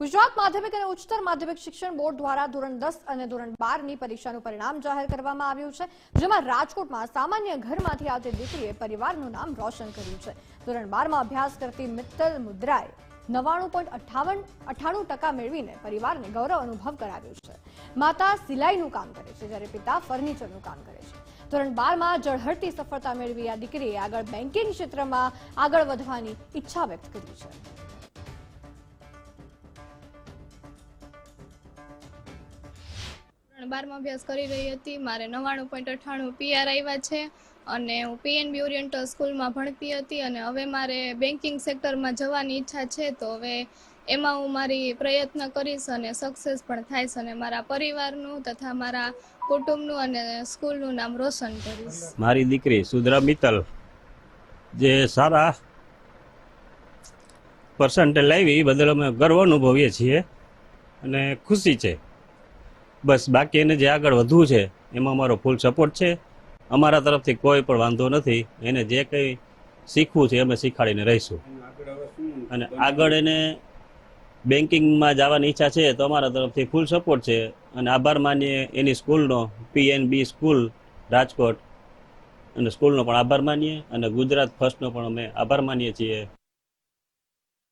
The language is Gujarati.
ગુજરાત માધ્યમિક અને ઉચ્ચતર માધ્યમિક શિક્ષણ બોર્ડ દ્વારા ધોરણ દસ અને ધોરણ બારની પરીક્ષાનું પરિણામ જાહેર કરવામાં આવ્યું છે, જેમાં રાજકોટમાં સામાન્ય ઘરમાંથી આવતી દીકરીએ પરિવારનું નામ રોશન કર્યું છે. ધોરણ બારમાં અભ્યાસ કરતી મિત્તલ મુદ્રાએ નવાણું પોઈન્ટ અઠાવન અઠ્ઠાણું ટકા મેળવીને પરિવારને ગૌરવ અનુભવ કરાવ્યો છે. માતા સિલાઈનું કામ કરે છે, જ્યારે પિતા ફર્નિચરનું કામ કરે છે. ધોરણ બારમાં જળહળતી સફળતા મેળવી આ દીકરીએ આગળ બેન્કિંગ ક્ષેત્રમાં આગળ વધવાની ઈચ્છા વ્યક્ત કરી છે. ધોરણ બારમાં અભ્યાસ કરી રહી હતી. મારે નવ્વાણું પોઈન્ટ અઠ્ઠાણું પીઆર આવ્યા છે અને હું પીએનબી ઓરિએન્ટલ સ્કૂલમાં ભણતી હતી અને હવે મારે બેન્કિંગ સેક્ટરમાં જવાની ઈચ્છા છે. તો હવે એમાં હું મારી પ્રયત્ન કરીશ અને સક્સેસ પણ થાઈશ અને મારા પરિવારનું તથા મારા કુટુંબનું અને સ્કૂલનું નામ રોશન કરીશ. મારી દીકરી સુધરા મિત્તલ જે સારા પર્સન્ટેજ લાવી બદલ અમે ગર્વ અનુભવીએ છીએ અને ખુશી છે. બસ, બાકી એને જે આગળ વધવું છે, એમાં અમારો ફૂલ સપોર્ટ છે. અમારા તરફથી કોઈ પણ વાંધો નથી. એને જે કંઈ શીખવું છે, અમે શીખાડીને રહીશું. અને આગળ એને બેન્કિંગમાં જવાની ઈચ્છા છે, તો અમારા તરફથી ફૂલ સપોર્ટ છે. અને આભાર માનીએ એની સ્કૂલનો પીએનબી સ્કૂલ, રાજકોટ. અને સ્કૂલનો પણ આભાર માનીએ. અને ગુજરાત ફર્સ્ટનો પણ અમે આભાર માનીએ છીએ.